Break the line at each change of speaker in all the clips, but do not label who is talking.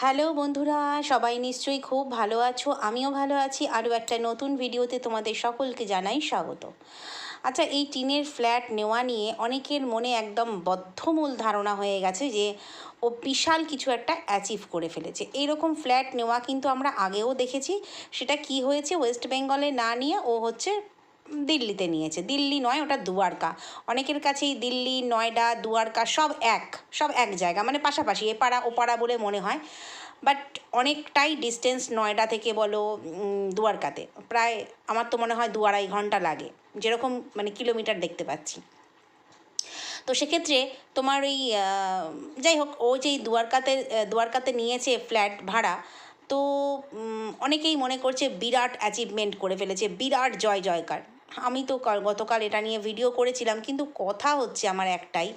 Hello বন্ধুরা, সবাই নিশ্চয়ই খুব ভালো আছো, আমিও ভালো আছি। আরও একটা নতুন ভিডিওতে তোমাদের সকলকে জানাই স্বাগত। আচ্ছা এই টিনের ফ্ল্যাট নেওয়া নিয়ে অনেকের মনে একদম বদ্ধমূল ধারণা হয়ে গেছে যে, ও বিশাল কিছু একটা অ্যাচিভ করে ফেলেছে। এইরকম ফ্ল্যাট নেওয়া কিন্তু আমরা আগেও দেখেছি। সেটা কি হয়েছে? ওয়েস্ট বেঙ্গলে না নিয়ে ও হচ্ছে দিল্লিতে নিয়েছে। দিল্লি নয়, ওটা দুয়ারকা। অনেকের কাছেই দিল্লি, নয়ডা, দুয়ারকা সব এক সব এক জায়গা। মানে পাশাপাশি এপাড়া ওপাড়া বলে মনে হয়। বাট অনেকটাই ডিস্টেন্স নয়ডা থেকে বলো দুয়ারকাতে। প্রায় আমার তো মনে হয় দু আড়াই ঘণ্টা লাগে। যেরকম মানে কিলোমিটার দেখতে পাচ্ছি। তো সেক্ষেত্রে তোমার ওই যাই হোক, ও যেই দুয়ারকাতে দুয়ারকাতে নিয়েছে ফ্ল্যাট ভাড়া, তো অনেকেই মনে করছে বিরাট অ্যাচিভমেন্ট করে ফেলেছে। বিরাট জয় জয়কার। আমি তো কাল- গতকাল এটা নিয়ে ভিডিও করেছিলাম, কিন্তু কথা হচ্ছে আমার একটাই,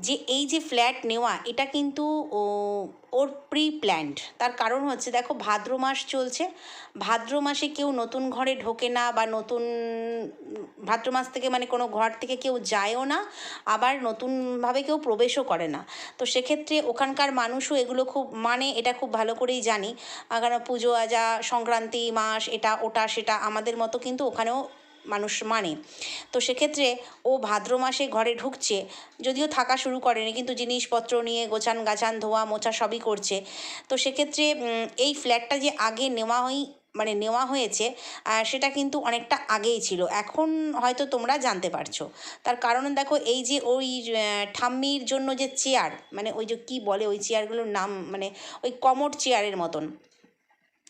যে এই যে ফ্ল্যাট নেওয়া, এটা কিন্তু ওর প্রি প্ল্যান্ড তার কারণ হচ্ছে, দেখো ভাদ্র মাস চলছে, ভাদ্র মাসে কেউ নতুন ঘরে ঢোকে না, বা নতুন, ভাদ্র মাস থেকে মানে কোনো ঘর থেকে কেউ যায়ও না, আবার নতুনভাবে কেউ প্রবেশও করে না। তো সেক্ষেত্রে ওখানকার মানুষও এগুলো খুব মানে এটা খুব ভালো করেই জানি। কারণ পুজো, আজা, সংক্রান্তি মাস, এটা, ওটা, সেটা, আমাদের মতো কিন্তু ওখানেও মানুষ মানে। তো সেক্ষেত্রে ও ভাদ্র মাসে ঘরে ঢুকছে, যদিও থাকা শুরু করেনি, কিন্তু জিনিসপত্র নিয়ে গোছান গাছান, ধোয়া মোছা সবই করছে। তো সেক্ষেত্রে এই ফ্ল্যাটটা যে আগে নেওয়া হয় মানে নেওয়া হয়েছে সেটা কিন্তু অনেকটা আগেই ছিল। এখন হয়তো তোমরা জানতে পারছ। তার কারণ দেখো, এই যে ওই ঠাম্মির জন্য যে চেয়ার মানে ওই যে কী বলে ওই চেয়ারগুলোর নাম মানে ওই কমোড চেয়ারের মতন।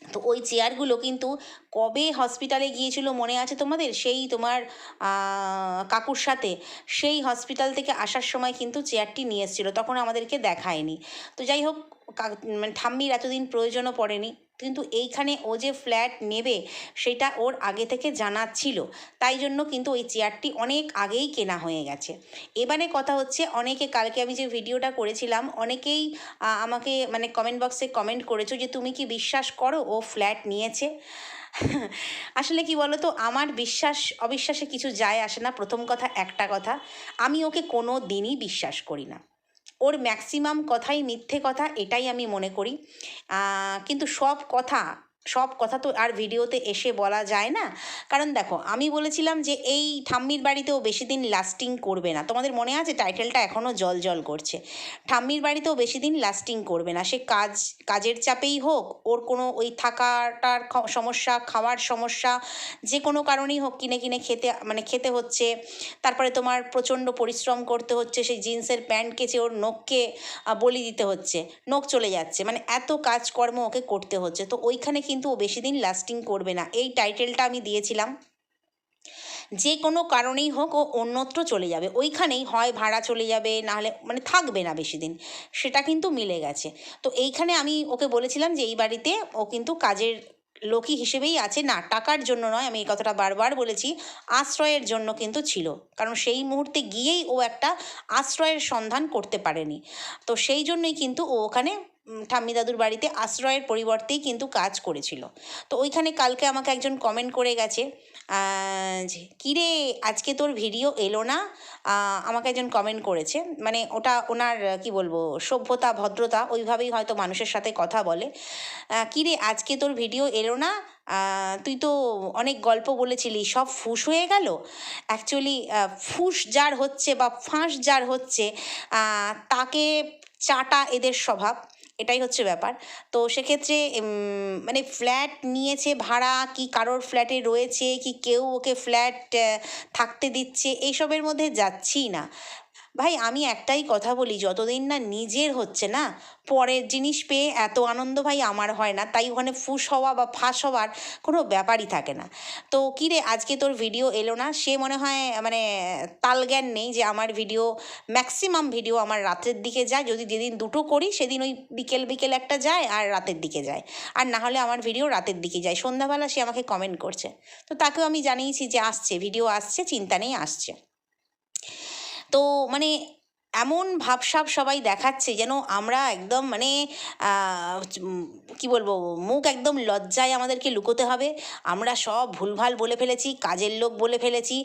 তো ওই চেয়ারগুলো কিন্তু কবে হসপিটালে গিয়েছিল মনে আছে তোমাদের? সেই তোমার কাকুর সাথে। সেই হসপিটাল থেকে আসার সময় কিন্তু চেয়ারটি নিয়ে এসেছিল। তখন আমাদেরকে দেখায়নি। তো যাই হোক মানে ঠাম্মির এতদিন প্রয়োজনও পড়েনি। কিন্তু এইখানে ও যে ফ্ল্যাট নেবে, সেটা ওর আগে থেকে জানা ছিল। তাই জন্য কিন্তু ওই চেয়ারটি অনেক আগেই কেনা হয়ে গেছে। এবারে কথা হচ্ছে, অনেকে কালকে আমি যে ভিডিওটা করেছিলাম, অনেকেই আমাকে মানে কমেন্ট বক্সে কমেন্ট করেছ যে, তুমি কি বিশ্বাস করো ও ফ্ল্যাট নিয়েছে? আসলে কি বলো তো আমার বিশ্বাস, অবিশ্বাসে কিছু যায় আসে না, প্রথম কথা একটা কথা। আমি ওকে কোনো দিনই বিশ্বাস করি না। ওর ম্যাক্সিমাম কথাই মিথ্যে কথা এটাই আমি মনে করি। কিন্তু সব কথা সব কথা তো আর ভিডিওতে এসে বলা যায় না। কারণ দেখো, আমি বলেছিলাম যে এই ঠাম্মির বাড়িতেও বেশি দিন লাস্টিং করবে না। তোমাদের মনে আছে টাইটেলটা এখনও জল জল করছে। ঠাম্মির বাড়িতেও বেশি দিন লাস্টিং করবে না। সে কাজ, কাজের চাপেই হোক, ওর কোনো ওই থাকাটার সমস্যা, খাওয়ার সমস্যা, যে কোনো কারণেই হোক, কিনে কিনে খেতে মানে খেতে হচ্ছে। তারপরে তোমার প্রচণ্ড পরিশ্রম করতে হচ্ছে, সেই জিন্সের প্যান্ট কেচে ওর নখকে বলি দিতে হচ্ছে। নখ চলে যাচ্ছে। মানে এত কাজকর্ম ওকে করতে হচ্ছে। তো ওইখানে কিন্তু ও বেশি দিন লাস্টিং করবে না। এই টাইটেলটা আমি দিয়েছিলাম। যে কোনো কারণেই হোক ও অন্যত্র চলে যাবে। ওইখানেই হয় ভাড়া চলে যাবে, নাহলে মানে থাকবে না বেশি দিন। সেটা কিন্তু মিলে গেছে। তো এইখানে আমি ওকে বলেছিলাম যে, এই বাড়িতে ও কিন্তু কাজের লোকই হিসেবেই আছে না, টাকার জন্য নয়। আমি এই কথাটা বারবার বলেছি, আশ্রয়ের জন্য কিন্তু ছিল। কারণ সেই মুহূর্তে গিয়েই ও একটা আশ্রয়ের সন্ধান করতে পারেনি। তো সেই জন্যই কিন্তু ও ওখানে ঠাম্মি দাদুর বাড়িতে আশ্রয়ের পরিবর্তেই কিন্তু কাজ করেছিল। তো ওইখানে কালকে আমাকে একজন কমেন্ট করে গেছে কিরে, আজকে তোর ভিডিও এলো না? আমাকে একজন কমেন্ট করেছে। মানে ওটা ওনার, কি বলব, সভ্যতা, ভদ্রতা, ওইভাবেই হয়তো মানুষের সাথে কথা বলে। কিরে, আজকে তোর ভিডিও এলো না? তুই তো অনেক গল্প বলেছিলি, সব ফুস হয়ে গেল? অ্যাকচুয়ালি ফুস যার হচ্ছে বা ফাঁস যার হচ্ছে তাকে চাটা এদের স্বভাব। এটাই হচ্ছে ব্যাপার। তো সেক্ষেত্রে মানে ফ্ল্যাট নিয়েছে ভাড়া, কি কারোর ফ্ল্যাটে রয়েছে, কি কেউ ওকে ফ্ল্যাট থাকতে দিচ্ছে, এইসবের মধ্যে যাচ্ছিই না। ভাই, আমি একটাই কথা বলি, যতদিন না নিজের হচ্ছে না, পরের জিনিস পেয়ে এত আনন্দ ভাই আমার হয় না, তাই ওখানে ফুস হওয়া বা ফাঁস হওয়ার কোনো ব্যাপারই থাকে না। তো কী রে, আজকে তোর ভিডিও এলো না? সে মনে হয় মানে তালজ্ঞান নেই যে আমার ভিডিও ম্যাক্সিমাম ভিডিও আমার রাতের দিকে যায়, যদি যেদিন দুটো করি, সেদিন ওই বিকেল বিকেল একটা যায় আর রাতের দিকে যায়। আর না হলে আমার ভিডিও রাতের দিকে যায়। সন্ধ্যাবেলা সে আমাকে কমেন্ট করছে। তো তাকেও আমি জানিয়েছি যে আসছে ভিডিও আসছে, চিন্তা নেই, আসছে। তো মানে এমন ভাবসাব সবাই দেখাচ্ছে যেন আমরা একদম মানে কি বলব, মুখ একদম লজ্জায় আমাদেরকে লুকোতে হবে। আমরা সব ভুলভাল বলে ফেলেছি, কাজের লোক বলে ফেলেছি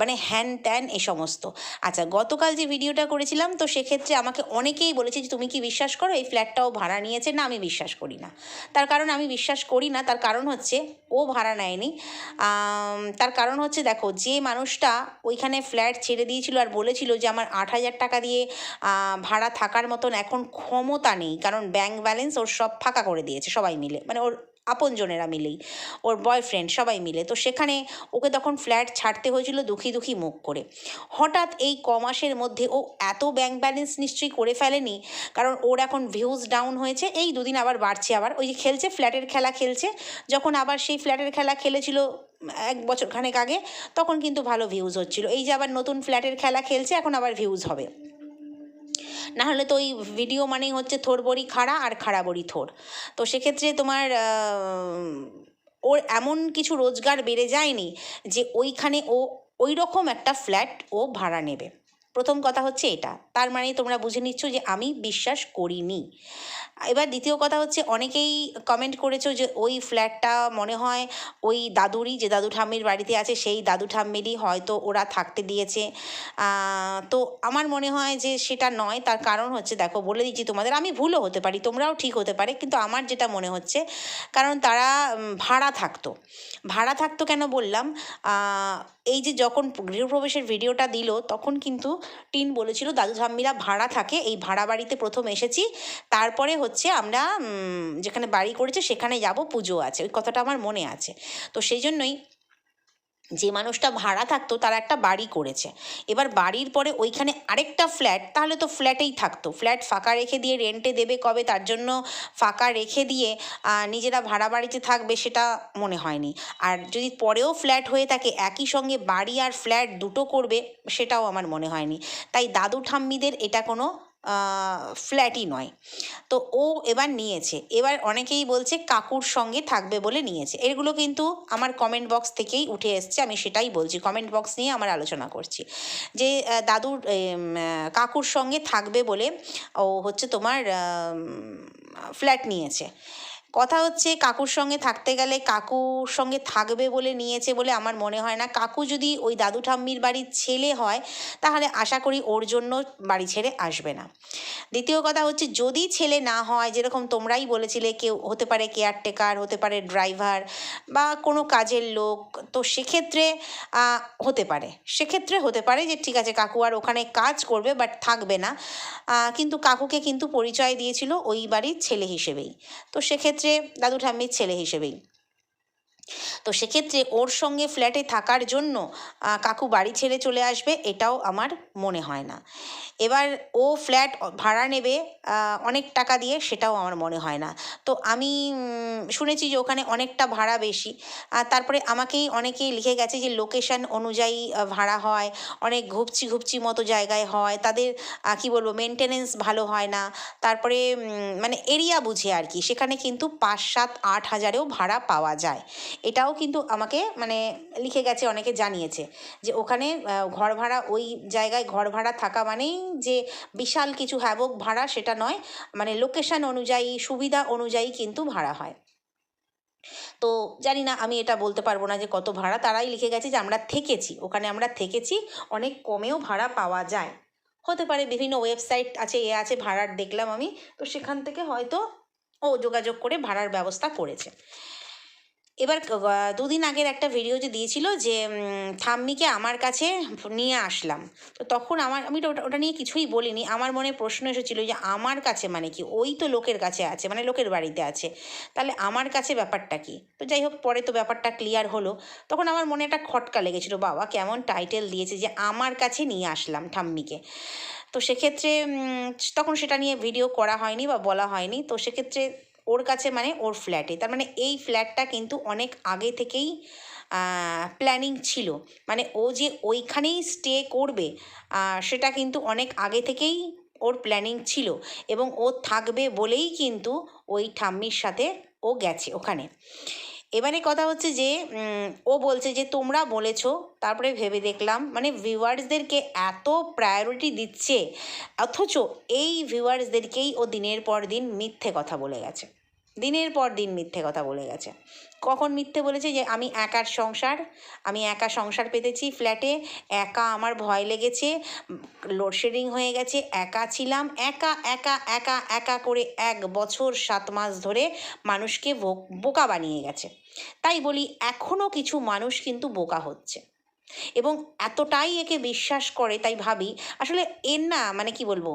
মানে হ্যান ত্যান এ সমস্ত। আচ্ছা গতকাল যে ভিডিওটা করেছিলাম, তো সেক্ষেত্রে আমাকে অনেকেই বলেছে যে, তুমি কি বিশ্বাস করো? এই ফ্ল্যাটটাও ভাড়া নিয়েছে? না, আমি বিশ্বাস করি না। তার কারণ আমি বিশ্বাস করি না, তার কারণ হচ্ছে, ও ভাড়া নেয়নি। তার কারণ হচ্ছে, দেখো, যে মানুষটা ওইখানে ফ্ল্যাট ছেড়ে দিয়েছিল আর বলেছিল যে, আমার আট হাজার টাকা দিয়ে ভাড়া থাকার মতন এখন ক্ষমতা নেই। কারণ ব্যাংক ব্যালেন্স ওর সব ফাঁকা করে দিয়েছে সবাই মিলে। মানে ওর আপনজনেরা মিলেই, ওর বয়ফ্রেন্ড সবাই মিলে। তো সেখানে ওকে তখন ফ্ল্যাট ছাড়তে হয়েছিল দুঃখী দুঃখী মুখ করে। হঠাৎ এই ক মাসের মধ্যে ও এত ব্যাংক ব্যালেন্স নিশ্চয়ই করে ফেলেনি, কারণ ওর এখন ভিউজ ডাউন হয়েছে, এই দুদিন আবার বাড়ছে আবার। ওই যে খেলছে ফ্ল্যাটের খেলা খেলছে, যখন আবার সেই ফ্ল্যাটের খেলা খেলেছিল এক বছর খানেক আগে, তখন কিন্তু ভালো ভিউজ হচ্ছিল। এই যে আবার নতুন ফ্ল্যাটের খেলা খেলছে, এখন আবার ভিউজ হবে। না হলে তো ওই ভিডিও মানেই হচ্ছে থোর বড়ি খাড়া আর খাড়া বড়ি থোর। তো সেক্ষেত্রে তোমার ওর এমন কিছু রোজগার বেড়ে যায়নি যে ওইখানে ও ওই রকম একটা ফ্ল্যাট ও ভাড়া নেবে। প্রথম কথা হচ্ছে এটা। তার মানে তোমরা বুঝে নিচ্ছ যে আমি বিশ্বাস করিনি। এবার দ্বিতীয় কথা হচ্ছে, অনেকেই কমেন্ট করেছ যে ওই ফ্ল্যাটটা মনে হয় ওই দাদুরই, যে দাদু ঠাম্মির বাড়িতে আছে, সেই দাদু ঠাম্মিরই হয়তো ওরা থাকতে দিয়েছে। তো আমার মনে হয় যে সেটা নয়, তার কারণ হচ্ছে, দেখো, বলে দিচ্ছি তোমাদের, আমি ভুলও হতে পারি, তোমরাও ঠিক হতে পারে, কিন্তু আমার যেটা মনে হচ্ছে, কারণ তারা ভাড়া থাকতো। ভাড়া থাকতো কেন বললাম? এই যে যখন গৃহপ্রবেশের ভিডিওটা দিল, তখন কিন্তু টিন বলেছিল, দাদু ঠাম্মিরা ভাড়া থাকে, এই ভাড়া বাড়িতে প্রথম এসেছি। তারপরে হচ্ছে আমরা যেখানে বাড়ি করেছে, সেখানে যাব, পুজো আছে। ওই কথাটা আমার মনে আছে। তো সেই জন্যই যে মানুষটা ভাড়া থাকতো তারা একটা বাড়ি করেছে। এবার বাড়ির পরে ওইখানে আরেকটা ফ্ল্যাট তাহলে তো ফ্ল্যাটেই থাকতো। ফ্ল্যাট ফাঁকা রেখে দিয়ে রেন্টে দেবে কবে, তার জন্য ফাঁকা রেখে দিয়ে নিজেরা ভাড়া বাড়িতে থাকবে সেটা মনে হয়নি। আর যদি পরেও ফ্ল্যাট হয়ে থাকে, একই সঙ্গে বাড়ি আর ফ্ল্যাট দুটো করবে, সেটাও আমার মনে হয়নি। তাই দাদু ঠাম্মিদের এটা কোনো ফ্ল্যাটই নয়। তো ও এবার নিয়েছে। এবার অনেকেই বলছে কাকুর সঙ্গে থাকবে বলে নিয়েছে। এগুলো কিন্তু আমার কমেন্ট বক্স থেকেই উঠে এসছে। আমি সেটাই বলছি। কমেন্ট বক্স নিয়ে আমার আলোচনা করছি। যে দাদুর কাকুর সঙ্গে থাকবে বলে ও হচ্ছে তোমার ফ্ল্যাট নিয়েছে। কথা হচ্ছে কাকুর সঙ্গে থাকতে গেলে কাকুর সঙ্গে থাকবে বলে নিয়েছে বলে আমার মনে হয় না। কাকু যদি ওই দাদু ঠাম্মির বাড়ির ছেলে হয়, তাহলে আশা করি ওর জন্য বাড়ি ছেড়ে আসবে না। দ্বিতীয় কথা হচ্ছে যদি ছেলে না হয়, যেরকম তোমরাই বলেছিলে কেউ হতে পারে কেয়ারটেকার হতে পারে ড্রাইভার বা কোনো কাজের লোক, তো সেক্ষেত্রে হতে পারে। সেক্ষেত্রে হতে পারে যে ঠিক আছে কাকু আর ওখানে কাজ করবে বাট থাকবে না। কিন্তু কাকুকে কিন্তু পরিচয় দিয়েছিল ওই বাড়ির ছেলে হিসেবেই। তো সেক্ষেত্রে দাদু ঠাম্মির ছেলে হিসেবেই। তো সেক্ষেত্রে ওর সঙ্গে ফ্ল্যাটে থাকার জন্য কাকু বাড়ি ছেড়ে চলে আসবে, এটাও আমার মনে হয় না। এবার ও ফ্ল্যাট ভাড়া নেবে অনেক টাকা দিয়ে, সেটাও আমার মনে হয় না। তো আমি শুনেছি যে ওখানে অনেকটা ভাড়া বেশি। তারপরে আমাকেই, অনেকেই লিখে গেছে যে লোকেশন অনুযায়ী ভাড়া হয়, অনেক ঘুপচি ঘুপচি মতো জায়গায় হয়, তাদের কি বলব মেনটেনেন্স ভালো হয় না। তারপরে মানে এরিয়া বুঝে আর কি, সেখানে কিন্তু পাঁচ সাত আট হাজারেও ভাড়া পাওয়া যায়। এটাও কিন্তু আমাকে মানে লিখে গেছে, অনেকে জানিয়েছে যে ওখানে ঘর ভাড়া ওই জায়গায় ঘর ভাড়া থাকা মানেই যে বিশাল কিছু হ্যাবক ভাড়া সেটা নয় মানে লোকেশন অনুযায়ী, সুবিধা অনুযায়ী কিন্তু ভাড়া হয়। তো জানি না, আমি এটা বলতে পারব না যে কত ভাড়া, তারাই লিখে গেছে যে আমরা থেকেছি, ওখানে আমরা থেকেছি, অনেক কমেও ভাড়া পাওয়া যায়। হতে পারে বিভিন্ন ওয়েবসাইট আছে, এ আছে, ভাড়ার দেখলাম আমি, তো সেখান থেকে হয়তো ও যোগাযোগ করে ভাড়ার ব্যবস্থা করেছে। এবার দুদিন আগের একটা ভিডিও যে দিয়েছিল যে থাম্মিকে আমার কাছে নিয়ে আসলাম। তো তখন আমার, আমি ওটা ওটা নিয়ে কিছুই বলিনি। আমার মনে প্রশ্ন এসেছিল যে, আমার কাছে মানে কি? ওই তো লোকের কাছে আছে মানে লোকের বাড়িতে আছে। তাহলে আমার কাছে ব্যাপারটা কি? তো যাই হোক, পরে তো ব্যাপারটা ক্লিয়ার হলো। তখন আমার মনে একটা খটকা লেগেছিলো, বাবা, কেমন টাইটেল দিয়েছে যে, আমার কাছে নিয়ে আসলাম ঠাম্মিকে। তো সেক্ষেত্রে তখন সেটা নিয়ে ভিডিও করা হয়নি বা বলা হয়নি। তো সেক্ষেত্রে ওর কাছে মানে ওর ফ্ল্যাটে তার মানে এই ফ্ল্যাটটা কিন্তু অনেক আগে থেকেই প্ল্যানিং ছিল। মানে ও যে ওইখানেই স্টে করবে সেটা কিন্তু অনেক আগে থেকেই ওর প্ল্যানিং ছিল এবং ও থাকবে বলেই কিন্তু ওই ঠাম্মির সাথে ও গেছে ওখানে। এবারে কথা হচ্ছে যে ও বলছে যে, তোমরা বলেছ, তারপরে ভেবে দেখলাম। মানে ভিউয়ার্সদেরকে এত প্রায়োরিটি দিচ্ছে, অথচ এই ভিউয়ার্সদেরকেই ও দিনের পর দিন মিথ্যে কথা বলে গেছে। দিনের পর দিন মিথ্যে কথা বলে গেছে। কখন মিথ্যে বলেছে যে আমি একার সংসার, আমি একা সংসার পেতেছি ফ্ল্যাটে, একা আমার ভয় লেগেছে, লোডশেডিং হয়ে গেছে, একা ছিলাম, একা একা একা একা করে এক বছর সাত মাস ধরে মানুষকে বোকা বানিয়ে গেছে। তাই বলি এখনও কিছু মানুষ কিন্তু বোকা হচ্ছে। এবং এতটাই একে বিশ্বাস করে, তাই ভাবি, আসলে এর না মানে কি বলব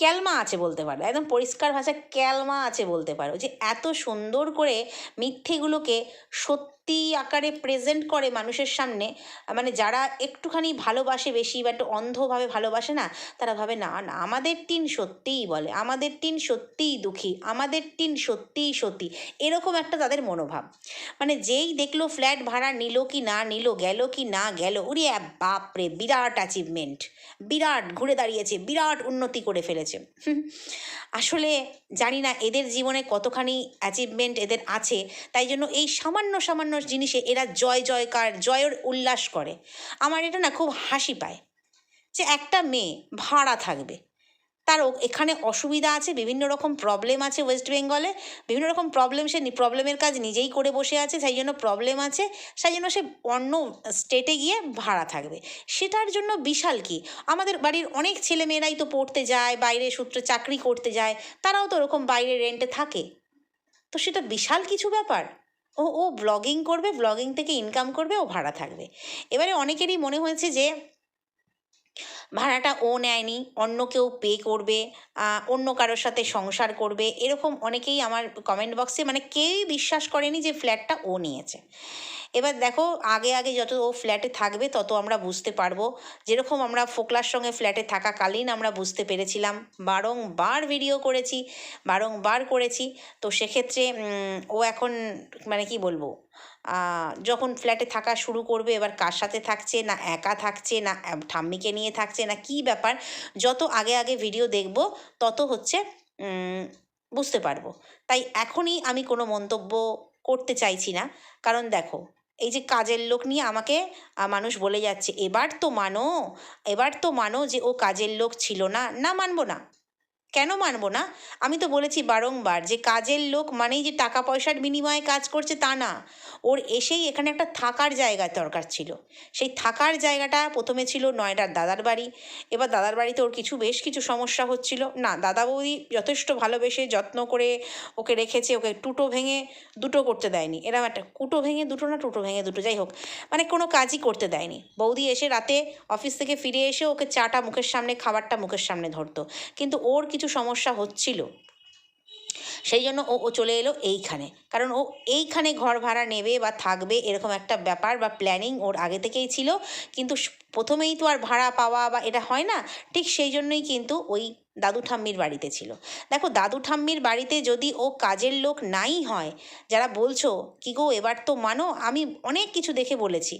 ক্যালমা আছে বলতে পারো, একদম পরিষ্কার ভাষায় ক্যালমা আছে বলতে পারো, যে এত সুন্দর করে মিথ্যেগুলোকে সত্যি আকারে প্রেজেন্ট করে মানুষের সামনে মানে যারা একটুখানি ভালোবাসে বেশি বা একটু অন্ধভাবে ভালোবাসে না, তারা ভাবে, না না, আমাদের টিন সত্যিই বলে, আমাদের টিন সত্যিই দুঃখী, আমাদের টিন সত্যিই সত্যি এরকম একটা তাদের মনোভাব। মানে যেই দেখল ফ্ল্যাট ভাড়া নিল কি না নিল, গেল কি না গেল, ওরে বাপরে, বিরাট অ্যাচিভমেন্ট বিরাট ঘুরে দাঁড়িয়েছে, বিরাট উন্নতি করে ফেলেছে। আসলে জানি না এদের জীবনে কতখানি অ্যাচিভমেন্ট এদের আছে, তাই জন্য এই সামান্য সামান্য জিনিসে এরা জয় জয়কার, জয়ের উল্লাস করে। আমার এটা না খুব হাসি পায় যে একটা মেয়ে ভাড়া থাকবে। তার এখানে অসুবিধা আছে, বিভিন্ন রকম প্রবলেম আছে ওয়েস্ট বেঙ্গলে বিভিন্ন রকম প্রবলেম সে প্রবলেমের কাজ নিজেই করে বসে আছে, সেই জন্য প্রবলেম আছে, সেই জন্য সে অন্য স্টেটে গিয়ে ভাড়া থাকবে। সেটার জন্য বিশাল কি? আমাদের বাড়ির অনেক ছেলে মেয়েরাই তো পড়তে যায়, বাইরে সূত্রে চাকরি করতে যায়, তারাও তো ওরকম বাইরে রেন্টে থাকে। তো সেটা বিশাল কিছু ব্যাপার। ও ও ব্লগিং করবে ব্লগিং থেকে ইনকাম করবে, ও ভাড়া থাকবে। এবারে অনেকেরই মনে হয়েছে যে ভাড়াটা ও নেয়নি, অন্য কেউ পে করবে অন্য কারোর সাথে সংসার করবে, এরকম অনেকেই আমার কমেন্ট বক্সে মানে কেউই বিশ্বাস করেনি যে ফ্ল্যাটটা ও নিয়েছে। এবার দেখো, আগে আগে যত ও ফ্ল্যাটে থাকবে, তত আমরা বুঝতে পারব। যেরকম আমরা ফোকলার সঙ্গে ফ্ল্যাটে থাকাকালীন আমরা বুঝতে পেরেছিলাম, বারংবার ভিডিও করেছি, বারংবার করেছি। তো সেক্ষেত্রে ও এখন মানে কি বলব যখন ফ্ল্যাটে থাকা শুরু করবে, এবার কার সাথে থাকছে, না একা থাকছে, না ঠাম্মিকে নিয়ে থাকছে, না কি ব্যাপার, যত আগে আগে ভিডিও দেখব, তত হচ্ছে বুঝতে পারব। তাই এখনই আমি কোনো মন্তব্য করতে চাইছি না। কারণ দেখো, এই যে কাজের লোক নিয়ে আমাকে মানুষ বলে যাচ্ছে, এবার তো মানো, এবার তো মানো যে ও কাজের লোক ছিল না। না মানবো না। কেন মানবো না? আমি তো বলেছি বারংবার যে কাজের লোক মানেই যে টাকা পয়সার বিনিময়ে কাজ করছে তা না। ওর এসেই এখানে একটা থাকার জায়গা দরকার ছিল। সেই থাকার জায়গাটা প্রথমে ছিল নয়ডার দাদার বাড়ি। এবার দাদার বাড়িতে ওর কিছু বেশ কিছু সমস্যা হচ্ছিল। না, দাদা বৌদি যথেষ্ট ভালোবেসে যত্ন করে ওকে রেখেছে, ওকে টুটো ভেঙে দুটো করতে দেয়নি। এরকম একটা কুটো ভেঙে দুটো না টুটো ভেঙে দুটো, যাই হোক। মানে কোনো কাজই করতে দেয়নি। বৌদি এসে রাতে অফিস থেকে ফিরে এসে ওকে চাটা মুখের সামনে, খাবারটা মুখের সামনে ধরতো। কিন্তু ওর কিছু সমস্যা হচ্ছিল। সেই জন্য ও ও চলে এলো এইখানে। কারণ ও এইখানে ঘর ভাড়া নেবে বা থাকবে এরকম একটা ব্যাপার বা প্ল্যানিং ওর আগে থেকেই ছিল। কিন্তু প্রথমেই তো আর ভাড়া পাওয়া বা এটা হয় না, ঠিক সেই জন্যই কিন্তু ওই দাদু ঠাম্মির বাড়িতে ছিল। দেখো, দাদু ঠাম্মির বাড়িতে যদি ও কাজের লোক নাই হয়, যারা বলছো, কি গো, এবার তো মানো? আমি অনেক কিছু দেখে বলেছি।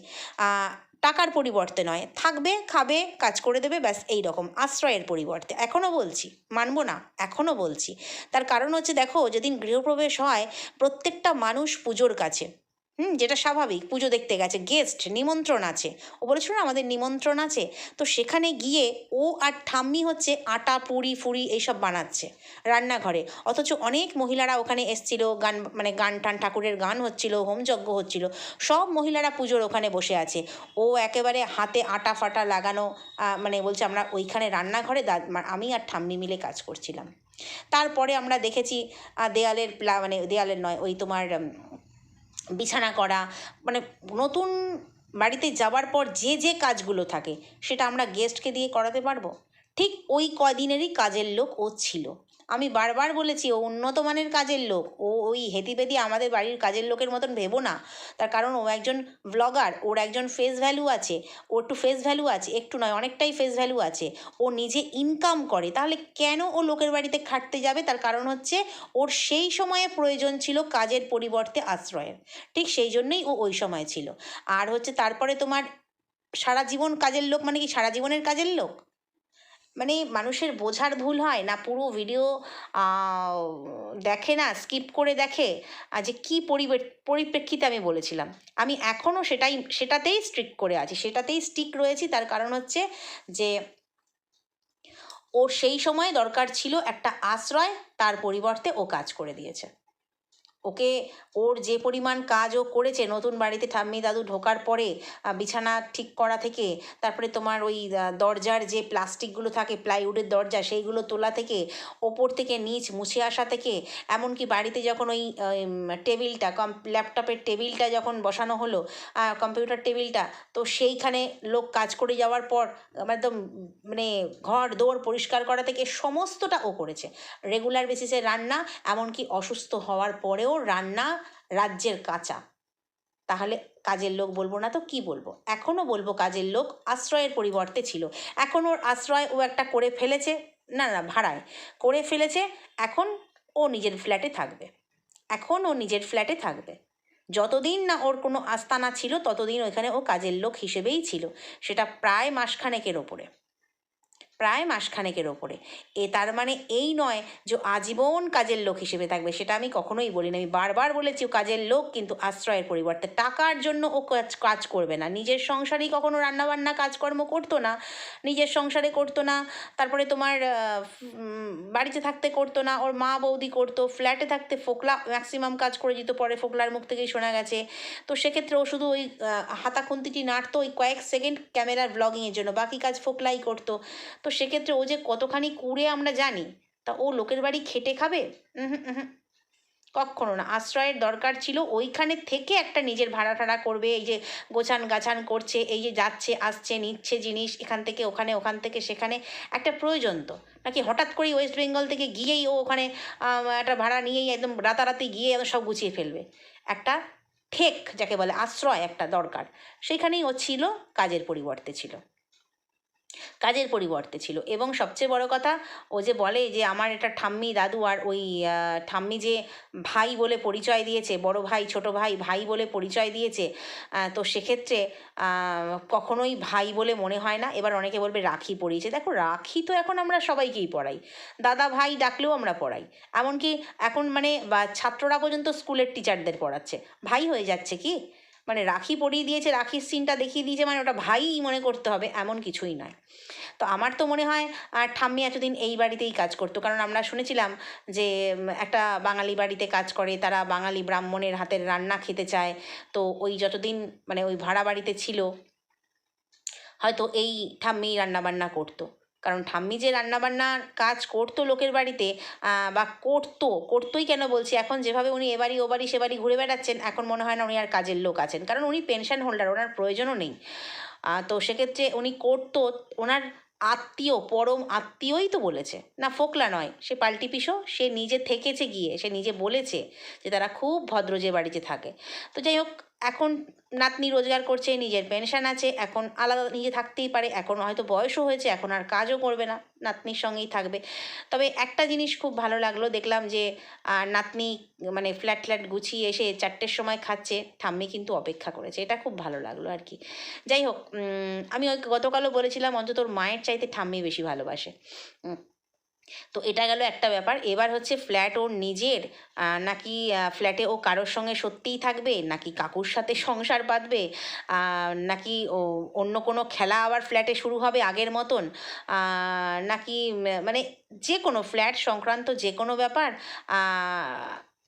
টাকার পরিবর্তে নয়, থাকবে, খাবে, কাজ করে দেবে, ব্যাস এই রকম আশ্রয়ের পরিবর্তে। এখনও বলছি, মানব না এখনও বলছি। তার কারণ হচ্ছে দেখো, যেদিন গৃহপ্রবেশ হয়, প্রত্যেকটা মানুষ পুজোর কাছে। হুম, যেটা স্বাভাবিক। পুজো দেখতে গেছে গেস্ট নিমন্ত্রণ আছে। ও বলেছিল আমাদের নিমন্ত্রণ আছে? তো সেখানে গিয়ে ও আর ঠাম্মি হচ্ছে আটা, পুরি, ফুরি এইসব বানাচ্ছে রান্নাঘরে। অথচ অনেক মহিলারা ওখানে এসছিল, গান মানে গান টান, ঠাকুরের গান হচ্ছিল হোমযজ্ঞ হচ্ছিল। সব মহিলারা পুজোর ওখানে বসে আছে। ও একেবারে হাতে আটা ফাটা লাগানো মানে বলছে আমরা ওইখানে রান্নাঘরে আমি আর ঠাম্মি মিলে কাজ করছিলাম। তারপরে আমরা দেখেছি দেয়ালের মানে দেয়ালের নয়, ওই তোমার বিছানা করা মানে নতুন বাড়িতে যাওয়ার পর যে যে কাজগুলো থাকে, সেটা আমরা গেস্টকে দিয়ে করাতে পারব? ঠিক ওই কদিনেরই কাজের লোক ও ছিল। আমি বারবার বলেছি, ও উন্নত মানের কাজের লোক। ও ওই হেতিবেদি আমাদের বাড়ির কাজের লোকের মতন ভেবো না। তার কারণ ও একজন ব্লগার ওর একজন ফেস ভ্যালু আছে। ওর একটু ফেস ভ্যালু আছে, একটু নয়, অনেকটাই ফেস ভ্যালু আছে। ও নিজে ইনকাম করে। তাহলে কেন ও লোকের বাড়িতে খাটতে যাবে? তার কারণ হচ্ছে, ওর সেই সময়ে প্রয়োজন ছিল কাজের পরিবর্তে আশ্রয়ের। ঠিক সেই জন্যই ও ওই সময় ছিল। আর হচ্ছে, তারপরে তোমার সারা জীবন কাজের লোক মানে কি? সারা জীবনের কাজের লোক? মানে মানুষের বোঝার ভুল হয় না পুরো ভিডিও দেখে না স্কিপ করে দেখে যে কী পরিপ্রেক্ষিতে আমি বলেছিলাম। আমি এখনও সেটাই, সেটাতেই স্ট্রিক্ট করে আছি, সেটাতেই স্টিক রয়েছি, তার কারণ হচ্ছে যে ওর সেই সময় দরকার ছিল একটা আশ্রয়, তার পরিবর্তে ও কাজ করে দিয়েছে। ওকে ওর যে পরিমাণ কাজ ও করেছে, নতুন বাড়িতে ঠাম্মি দাদু ঢোকার পরে বিছানা ঠিক করা থেকে, তারপরে তোমার ওই দরজার যে প্লাস্টিকগুলো থাকে, প্লাইউডের দরজা, সেইগুলো তোলা থেকে, ওপর থেকে নিচ মুছে আসা থেকে, এমনকি বাড়িতে যখন ওই টেবিলটা, কম, ল্যাপটপের টেবিলটা যখন বসানো হলো কম্পিউটার টেবিলটা, তো সেইখানে লোক কাজ করে যাওয়ার পর, একদম মানে ঘর দৌড় পরিষ্কার করা থেকে সমস্তটা ও করেছে। রেগুলার বেসিসে রান্না, এমনকি অসুস্থ হওয়ার পরেও রান্না রাজ্যের কাঁচা। তাহলে কাজের লোক বলব না তো কি বলব? এখনও বলব কাজের লোক আশ্রয়ের পরিবর্তে ছিল। এখন ওর আশ্রয় ও একটা করে ফেলেছে, না না, ভাড়ায়। করে ফেলেছে, এখন ও নিজের ফ্ল্যাটে থাকবে। এখন ও নিজের ফ্ল্যাটে থাকবে। যতদিন না ওর কোনো আস্তানা ছিল, ততদিন ওইখানে ও কাজের লোক হিসেবেই ছিল। সেটা প্রায় মাসখানেকের ওপরে। প্রায় মাসখানেকের ওপরে। এ তার মানে এই নয় যে আজীবন কাজের লোক হিসেবে থাকবে সেটা আমি কখনোই বলি না আমি বারবার বলেছি কাজের লোক কিন্তু আশ্রয়ের পরিবর্তে। টাকার জন্য ও কাজ কাজ করবে না। নিজের সংসারেই কখনো রান্নাবান্না কাজকর্ম করতো না। নিজের সংসারে করতো না। তারপরে তোমার বাড়িতে থাকতে করতো না। ওর মা বৌদি করতো। ফ্ল্যাটে থাকতে ফোকলা ম্যাক্সিমাম কাজ করে যেত পরে ফোকলার মুখ থেকেই শোনা গেছে। তো সেক্ষেত্রে ও শুধু ওই আহ, হাতা খুন্তিটি নাড়তো ওই কয়েক সেকেন্ড ক্যামেরার ব্লগিংয়ের জন্য। বাকি কাজ ফোকলাই করতো। তো সেক্ষেত্রে ও যে কতখানি কুড়ে আমরা জানি, তা ও লোকের বাড়ি খেটে খাবে? উহুম। কক্ষনো না। আশ্রয়ের দরকার ছিল, ওইখানে থেকে একটা নিজের ভাড়া টাড়া করবে, এই যে গোছান গাছান করছে, এই যে যাচ্ছে, আসছে, নিচ্ছে জিনিস এখান থেকে, ওখানে, ওখান থেকে, সেখানে, একটা প্রয়োজন তো। নাকি হঠাৎ করেই ওয়েস্ট বেঙ্গল থেকে গিয়েই ও ওখানে একটা ভাড়া নিয়েই একদম রাতারাতি গিয়ে একদম সব গুছিয়ে ফেলবে। একটা ঠেক, যাকে বলে আশ্রয় একটা দরকার। সেখানেই ও ছিল, কাজের পরিবর্তে ছিল। কাজের পরিবর্তে ছিল। এবং সবচেয়ে বড় কথা, ও যে বলে যে আমার এটা ঠাম্মি দাদু আর ওই ঠাম্মি যে ভাই বলে পরিচয় দিয়েছে, বড় ভাই, ছোট ভাই ভাই বলে পরিচয় দিয়েছে তো সেক্ষেত্রে কখনোই ভাই বলে মনে হয় না। এবার অনেকে বলবে রাখি পরিয়েছে। দেখো, রাখি তো এখন আমরা সবাইকেই পড়াই। দাদা ভাই ডাকলেও আমরা পড়াই। এমনকি এখন মানে ছাত্ররা পর্যন্ত স্কুলের টিচারদের পড়াচ্ছে। ভাই হয়ে যাচ্ছে কি? মানে রাখি পরিয়ে দিয়েছে, রাখির সিনটা দেখিয়ে দিয়েছে মানে ওটা ভাইই মনে করতে হবে, এমন কিছুই নয়। তো আমার তো মনে হয়, আর ঠাম্মি এতদিন এই বাড়িতেই কাজ করতো, কারণ আমরা শুনেছিলাম যে একটা বাঙালি বাড়িতে কাজ করে, তারা বাঙালি ব্রাহ্মণের হাতের রান্না খেতে চায়, তো ওই যতদিন মানে ওই ভাড়া বাড়িতে ছিল, হয়তো এই ঠাম্মি রান্নাবান্না করতো। কারণ ঠাম্মি যে রান্নাবান্নার কাজ করতো লোকের বাড়িতে বা করতো, করতোই কেন বলছি? এখন যেভাবে উনি এবারই ও বাড়ি, সে বাড়ি ঘুরে বেড়াচ্ছেন, এখন মনে হয় না উনি আর কাজের লোক আছেন। কারণ উনি পেনশন হোল্ডার ওনার প্রয়োজনও নেই। তো সেক্ষেত্রে উনি করতো, ওনার আত্মীয়, পরম আত্মীয়ই তো বলেছে। না, ফোকলা নয়, সে পাল্টি পিসো, সে নিজে থেকেছে গিয়ে, সে নিজে বলেছে যে তারা খুব ভদ্র যে বাড়িতে থাকে। তো যাই হোক, এখন নাতনি রোজগার করছে, নিজের পেনশন আছে, এখন আলাদা নিজে থাকতেই পারে, এখন হয়তো বয়সও হয়েছে, এখন আর কাজও করবে না, নাতনির সঙ্গেই থাকবে। তবে একটা জিনিস খুব ভালো লাগল, দেখলাম যে নাতনি মানে ফ্ল্যাট ফ্ল্যাট গুছিয়ে এসে চারটের সময় খাচ্ছে, ঠাম্মি কিন্তু অপেক্ষা করেছে, এটা খুব ভালো লাগল আর কি। যাই হোক আমি ওই গতকালও বলেছিলাম, অন্তত মায়ের চাইতে ঠাম্মি বেশি ভালোবাসে। তো এটা গেল একটা ব্যাপার। এবার হচ্ছে ফ্ল্যাট ওর নিজের নাকি ফ্ল্যাটে ও কারোর সঙ্গে সত্যিই থাকবে? নাকি কাকুর সাথে সংসার বাঁধবে? নাকি ও, অন্য কোনো খেলা আবার ফ্ল্যাটে শুরু হবে আগের মতন? নাকি মানে যে কোনো ফ্ল্যাট সংক্রান্ত যে কোনো ব্যাপার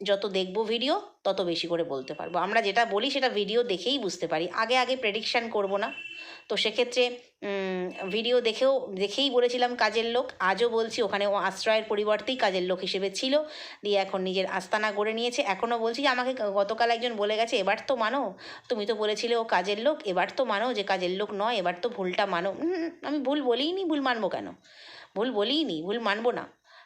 যত দেখব ভিডিও তত বেশি করে বলতে পারব। আমরা যেটা বলি সেটা ভিডিও দেখেই বুঝতে পারি। আগে আগে প্রেডিকশান করব না। তো সেক্ষেত্রে ভিডিও দেখেও, দেখেই বলেছিলাম কাজের লোক। আজও বলছি, ওখানে ও আশ্রয়ের পরিবর্তেই কাজের লোক হিসেবে ছিল। দিয়ে এখন নিজের আস্তানা গড়ে নিয়েছে। এখনও বলছি আমাকে গতকাল একজন বলে গেছে, এবার তো মানো। তুমি তো বলেছিলে ও কাজের লোক, এবার তো মানো যে কাজের লোক নয়, এবার তো ভুলটা মানো। আমি ভুল বলিনি ভুল মানবো কেন? ভুল বলিনি ভুল মানবো না।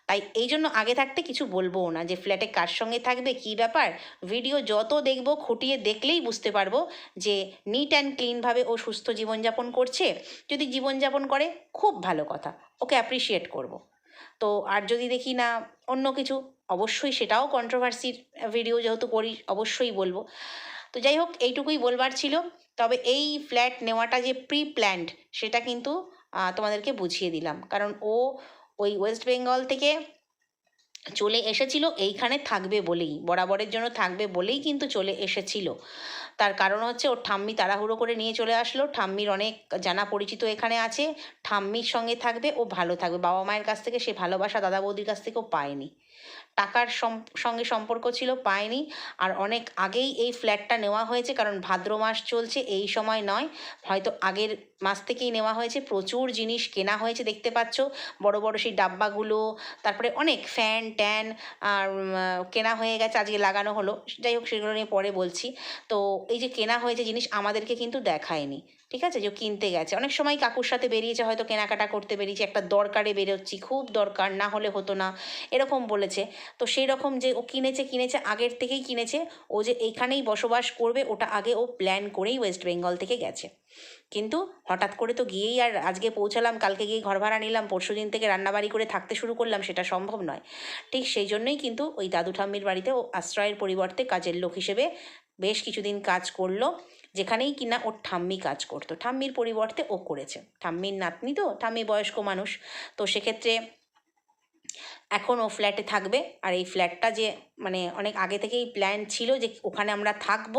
তাই এই জন্য আগে থাকতে কিছু বলবোও না যে ফ্ল্যাটে কার সঙ্গে থাকবে, কী ব্যাপার? ভিডিও যত দেখব, খুঁটিয়ে দেখলেই বুঝতে পারব যে নিট অ্যান্ড ক্লিনভাবে ও সুস্থ জীবনযাপন করছে। যদি জীবনযাপন করে, খুব ভালো কথা। ওকে অ্যাপ্রিসিয়েট করব। তো আর যদি দেখি না অন্য কিছু, অবশ্যই সেটাও কন্ট্রোভার্সির ভিডিও যেহেতু করি, অবশ্যই বলব। তো যাই হোক, এইটুকুই বলবার ছিল। তবে এই ফ্ল্যাট নেওয়াটা যে প্রি প্ল্যান্ড সেটা কিন্তু তোমাদেরকে বুঝিয়ে দিলাম। কারণ ও ওই ওয়েস্ট বেঙ্গল থেকে চলে এসেছিল, এইখানে থাকবে বলেই, বরাবরের জন্য থাকবে বলেই কিন্তু চলে এসেছিল। তার কারণ হচ্ছে ওর ঠাম্মি তাড়াহুড়ো করে নিয়ে চলে আসলো, ঠাম্মির অনেক জানা পরিচিত এখানে আছে, ঠাম্মির সঙ্গে থাকবে, ও ভালো থাকবে, বাবা মায়ের কাছ থেকে সে ভালোবাসা দাদা বৌদির কাছ থেকেও পায়নি। টাকার সঙ্গে সম্পর্ক ছিল, পায়নি। আর অনেক আগেই এই ফ্ল্যাটটা নেওয়া হয়েছে, কারণ ভাদ্র মাস চলছে, এই সময় নয়। হয়তো আগের মাস থেকেই নেওয়া হয়েছে, প্রচুর জিনিস কেনা হয়েছে, দেখতে পাচ্ছ। বড় বড় সেই ডাব্বাগুলো, তারপরে অনেক ফ্যান ট্যান আর কেনা হয়ে গেছে, আজকে লাগানো হলো। যাই হোক, সেগুলো নিয়ে পরে বলছি। তো এই যে কেনা হয়েছে জিনিস, আমাদেরকে কিন্তু দেখায়নি। ঠিক আছে? যে কিনতে গেছে। অনেক সময় কাকুর সাথে বেরিয়েছে, হয়তো কেনাকাটা করতে বেরিয়েছে, একটা দরকারে বেরোচ্ছি, খুব দরকার, না হলে হতো না, এরকম বলেছে। তো সেই রকম যে ও কিনেছে কিনেছে, আগের থেকেই কিনেছে, ও যে এইখানেই বসবাস করবে, ওটা আগে ও প্ল্যান করেই ওয়েস্ট বেঙ্গল থেকে গেছে। কিন্তু হঠাৎ করে তো গিয়েই আর আজকে পৌঁছালাম, কালকে গিয়ে ঘর ভাড়া নিলাম, পরশু দিন থেকে রান্নাবাড়ি করে থাকতে শুরু করলাম, সেটা সম্ভব নয়। ঠিক সেই জন্যই কিন্তু ওই দাদু ঠাম্মির বাড়িতে ও আশ্রয়ের পরিবর্তে কাজের লোক হিসেবে বেশ কিছুদিন কাজ করল। যেখানেই কিনা ওর ঠাম্মি কাজ করতো। ঠাম্মির পরিবর্তে ও করেছে। ঠাম্মির নাতনি তো, ঠাম্মি বয়স্ক মানুষ। তো সেক্ষেত্রে এখন ও ফ্ল্যাটে থাকবে। আর এই ফ্ল্যাটটা যে মানে অনেক আগে থেকেই প্ল্যান ছিল যে ওখানে আমরা থাকব।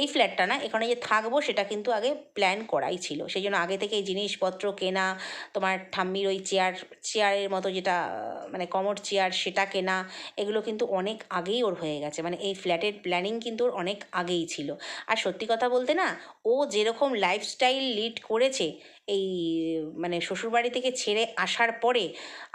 এই ফ্ল্যাটটা না, এখানে যে থাকব সেটা কিন্তু আগে প্ল্যান করাই ছিল। সেই জন্য আগে থেকেই জিনিসপত্র কেনা, তোমার ঠাম্মির ওই চেয়ার চেয়ারের মতো যেটা মানে কমোড চেয়ার সেটা কেনা, এগুলো কিন্তু অনেক আগেই ওর হয়ে গেছে। মানে এই ফ্ল্যাটের প্ল্যানিং কিন্তু ওর অনেক আগেই ছিল। আর সত্যি কথা বলতে না, ও যেরকম লাইফস্টাইল লিড করেছে, এই মানে শ্বশুরবাড়ি থেকে ছেড়ে আসার পরে,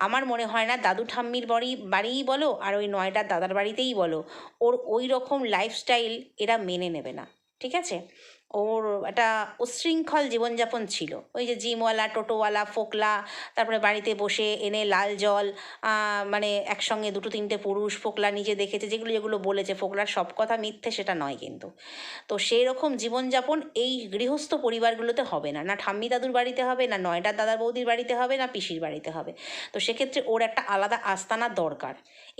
আমার মনে হয় না দাদু ঠাম্মির বাড়ি, বাড়িই বলো, আর ওই নয়টার দাদার বাড়িতেই বলো। ওর ওই রকম লাইফস্টাইল এরা মেনে নেবে না। ঠিক আছে? ওর একটা উচ্ছৃঙ্খল জীবনযাপন ছিল। ওই যে জিমওয়ালা, টোটোওয়ালা, ফোকলা, তারপরে বাড়িতে বসে এনে লাল জল মানে একসঙ্গে দুটো তিনটে পুরুষ, ফোকলা নিজে দেখেছে, যেগুলো যেগুলো বলেছে। ফোকলার সব কথা মিথ্যে সেটা নয় কিন্তু। তো সেই রকম জীবনযাপন এই গৃহস্থ পরিবারগুলোতে হবে না। না ঠাম্মি দাদুর বাড়িতে হবে, না নয়টার দাদা বৌদির বাড়িতে হবে, না পিসির বাড়িতে হবে। তো সেক্ষেত্রে ওর একটা আলাদা আস্তানা দরকার।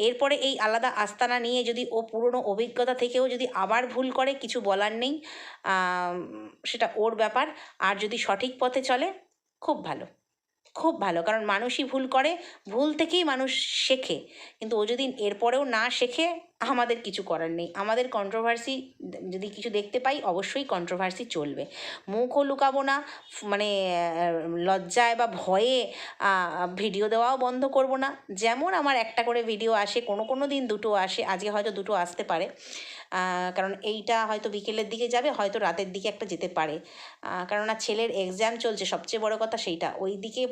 এরপরে এই আলাদা আস্তানা নিয়ে যদি ও পুরনো অভিজ্ঞতা থেকেও যদি আবার ভুল করে, কিছু বলার নেই। সেটা ওর ব্যাপার। আর যদি সঠিক পথে চলে, খুব ভালো। খুব ভালো, কারণ মানুষই ভুল করে, ভুল থেকেই মানুষ শেখে। কিন্তু ও যদি এরপরেও না শেখে, আমাদের কিছু করার নেই। আমাদের কন্ট্রোভার্সি যদি কিছু দেখতে পাই, অবশ্যই কন্ট্রোভার্সি চলবে। মুখও লুকাবো না মানে লজ্জায় বা ভয়ে ভিডিও দেওয়াও বন্ধ করব না। যেমন আমার একটা করে ভিডিও আসে, কোনো কোনো দিন দুটো আসে, আজকে হয়তো দুটো আসতে পারে। কারণ এইটা হয়তো বিকেলের দিকে যাবে, হয়তো রাতের দিকে একটা যেতে পারে। কেননা ছেলের এক্সাম চলছে, সবচেয়ে বড় কথা সেইটা। ওই দিকে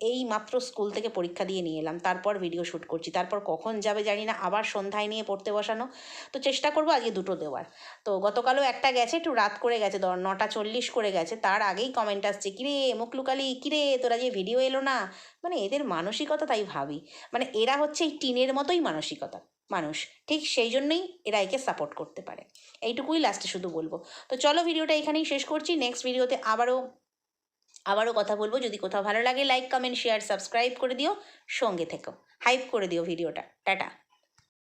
এই- মাত্র স্কুল থেকে পরীক্ষা দিয়ে নিয়ে এলাম, তারপর ভিডিও শ্যুট করছি, তারপর কখন যাবে জানি না, আবার সন্ধ্যায় নিয়ে পড়তে বসানো। তো চেষ্টা করব আজকে দুটো দেওয়ার। তো গতকালও একটা গেছে, একটু রাত করে গেছে দ- নটা চল্লিশ করে গেছে, তার আগেই কমেন্ট আসছে, কিরে মুখ লুকালি, কিরে তোরা যে ভিডিও এলো না? মানে এদের মানসিকতা তাই ভাবি। মানে এরা হচ্ছে এই টিনের মতোই মানসিকতা। মানুষ। ঠিক সেই জন্যই এরা একে সাপোর্ট করতে পারে। এইটুকুই লাস্টে শুধু বলব। তো চলো ভিডিওটা এখানেই শেষ করছি। নেক্সট ভিডিওতে আবারও আবারও কথা বলব। যদি কোথাও ভালো লাগে লাইক কমেন্ট শেয়ার সাবস্ক্রাইব করে দিও। সঙ্গে থেকো। হাইপ করে দিও ভিডিওটা। টাটা।